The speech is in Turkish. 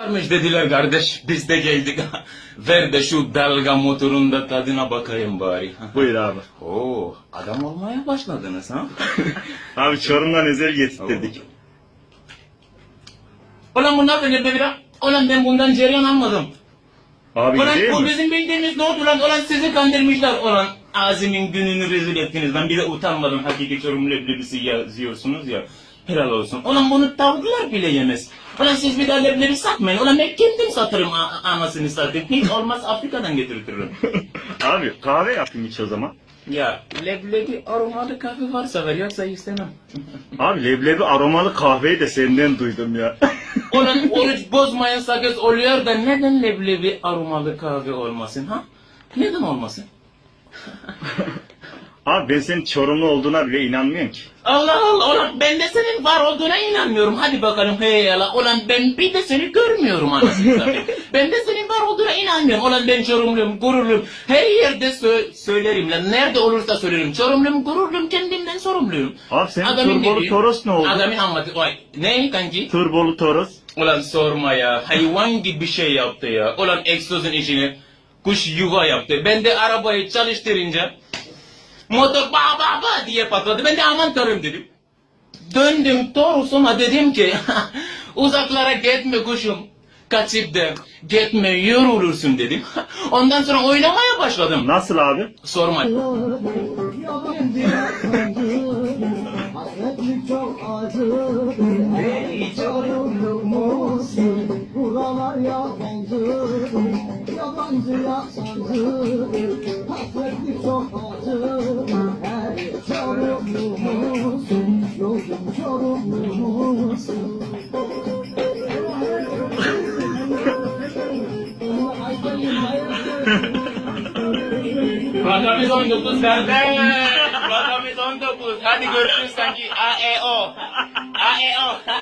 Varmış dediler kardeş biz de geldik. Ver de şu dalga motorunda tadına bakayım bari. Buyur abi. Oo adam olmaya başladınız ha? Abi Çorum'dan özel getirttirdik. Ulan bunlar da ne be bira? Ulan ben bundan cereyan almadım. Abi Ulan bu mi? bizim bildiğimiz nohut ulan. Ulan sizi kandırmışlar. Ulan Azim'in gününü rezil ettiniz. Ben bir de utanmadım. Hakiki Çorum leblebisi yazıyorsunuz ya. Helal olsun. Ulan bunu tavuklar bile yemez. Ulan siz bir daha leblebi satmayın. Ulan ben kendim satarım a- anasını satayım. Hiç olmaz Afrika'dan getirtirim. Abi kahve yapayım iç o zaman. ya leblebi aromalı kahve varsa ver yoksa istemem. Abi leblebi aromalı kahveyi de senden duydum ya. Ulan oruç bozmayan sakız oluyor da neden leblebi aromalı kahve olmasın ha? Neden olmasın? Abi ben senin Çorumlu olduğuna bile inanmıyorum ki. Allah Allah ulan ben de senin var olduğuna inanmıyorum. Hadi bakalım hey Allah. Ulan ben bir de seni görmüyorum anasını satayım. ben de senin var olduğuna inanmıyorum. Ulan ben çorumluyum, gururluyum. Her yerde sö- söylerim lan. Nerede olursa söylerim. Çorumluyum, gururluyum, kendimden sorumluyum. Abi senin Adamın turbolu dediği- toros ne oldu? Adamın anlatı... Vay, ne kanki? Turbolu toros. Ulan sorma ya. Hayvan gibi bir şey yaptı ya. Ulan egzozun içine kuş yuva yaptı. Ben de arabayı çalıştırınca motor ba ba ba diye patladı. Ben de aman tanrım dedim. Döndüm Toros'uma dedim ki uzaklara gitme kuşum. Kaçıp da gitme yorulursun dedim. Ondan sonra oynamaya başladım. Nasıl abi? Sorma. Yabancı yabancı Hasretlik çok acı Ey çorumlu musun Yolum çorumlu musun Rakamız 19 kardeş. Rakamız 19. Hadi görüşürüz kanki. A E O. A E O.